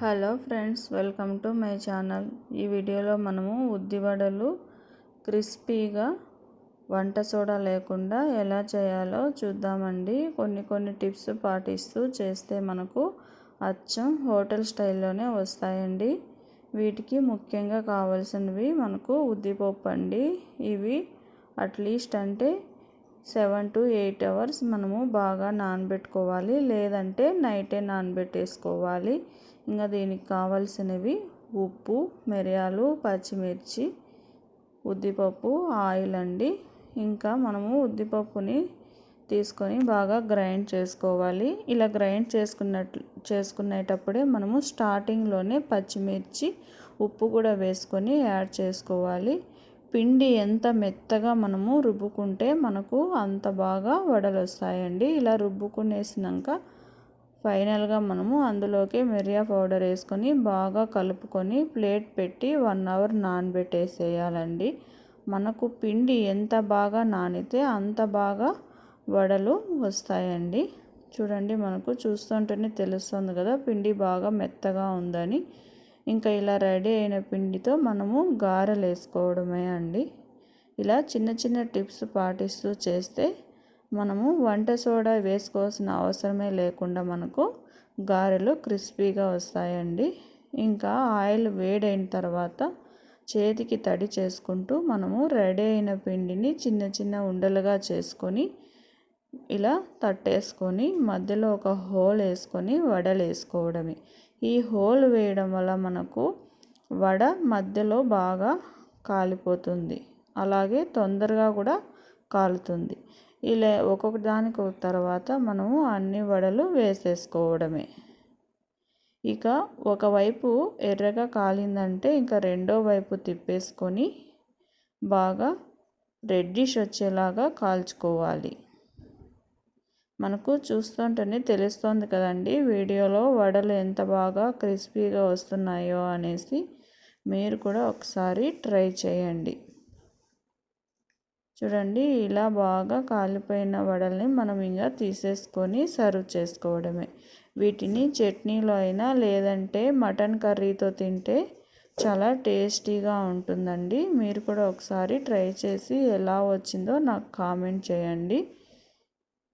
Hello friends welcome to my channel. ఈ వీడియోలో మనము ఉద్దివడలు క్రిస్పీగా వంట సోడా లేకుండా ఎలా చేయాలో చూద్దామండి. కొన్ని కొన్ని టిప్స్ పాటిస్తూ చేస్తే మనకు అచ్చం హోటల్ స్టైల్లోనే వస్తాయండి. వీటికి ముఖ్యంగా కావాల్సినవి మనకు ఉద్దిపప్పు అండి. ఇవి అట్లీస్ట్ అంటే సెవెన్ టు ఎయిట్ అవర్స్ మనము బాగా నానబెట్టుకోవాలి. లేదంటే నైటే నానబెట్టేసుకోవాలి. ఇంకా దీనికి కావాల్సినవి ఉప్పు మిరియాలు పచ్చిమిర్చి ఉద్దిపప్పు ఆయిల్ అండి. ఇంకా మనము ఉద్దిపప్పుని తీసుకొని బాగా గ్రైండ్ చేసుకోవాలి. ఇలా గ్రైండ్ చేసుకున్నట్లు చేసుకునేటప్పుడే మనము స్టార్టింగ్లోనే పచ్చిమిర్చి ఉప్పు కూడా వేసుకొని యాడ్ చేసుకోవాలి. పిండి ఎంత మెత్తగా మనము రుబ్బుకుంటే మనకు అంత బాగా వడలు వస్తాయండి ఇలా రుబ్బుకునేసినాక ఫైనల్గా మనము అందులోకి మిరియా పౌడర్ వేసుకొని బాగా కలుపుకొని ప్లేట్ పెట్టి వన్ అవర్ నానబెట్టేసేయాలండి. మనకు పిండి ఎంత బాగా నానితే అంత బాగా వడలు వస్తాయండి. చూడండి మనకు చూస్తుంటేనే తెలుస్తుంది కదా పిండి బాగా మెత్తగా ఉందని. ఇంకా ఇలా రెడీ అయిన పిండితో మనము గారెలు వేసుకోవడమే అండి. ఇలా చిన్న చిన్న టిప్స్ పాటిస్తూ చేస్తే మనము వంట సోడా వేసుకోవాల్సిన అవసరమే లేకుండా మనకు గారెలు క్రిస్పీగా వస్తాయండి. ఇంకా ఆయిల్ వేడైన తర్వాత చేతికి తడి చేసుకుంటూ మనము రెడీ అయిన పిండిని చిన్న చిన్న ఉండలుగా చేసుకొని ఇలా తట్టేసుకొని మధ్యలో ఒక హోల్ వేసుకొని వడలు వేసుకోవడమే. ఈ హోల్ వేయడం వల్ల మనకు వడ మధ్యలో బాగా కాలిపోతుంది. అలాగే తొందరగా కూడా కాలుతుంది. ఇలా ఒక్కొక్క దానికి తర్వాత మనము అన్ని వడలు వేసేసుకోవడమే. ఇక ఒకవైపు ఎర్రగా కాలిందంటే ఇంకా రెండో వైపు తిప్పేసుకొని బాగా రెడ్డిష్ వచ్చేలాగా కాల్చుకోవాలి. మనకు చూస్తుంటేనే తెలుస్తుంది కదండి. వీడియోలో వడలు ఎంత బాగా క్రిస్పీగా వస్తున్నాయో అనేసి మీరు కూడా ఒకసారి ట్రై చేయండి. చూడండి ఇలా బాగా కాలిపోయిన వడల్ని మనం ఇంకా తీసేసుకొని సర్వ్ చేసుకోవడమే. వీటిని చట్నీలో అయినా లేదంటే మటన్ కర్రీతో తింటే చాలా టేస్టీగా ఉంటుందండి. మీరు కూడా ఒకసారి ట్రై చేసి ఎలా వచ్చిందో నాకు కామెంట్ చేయండి.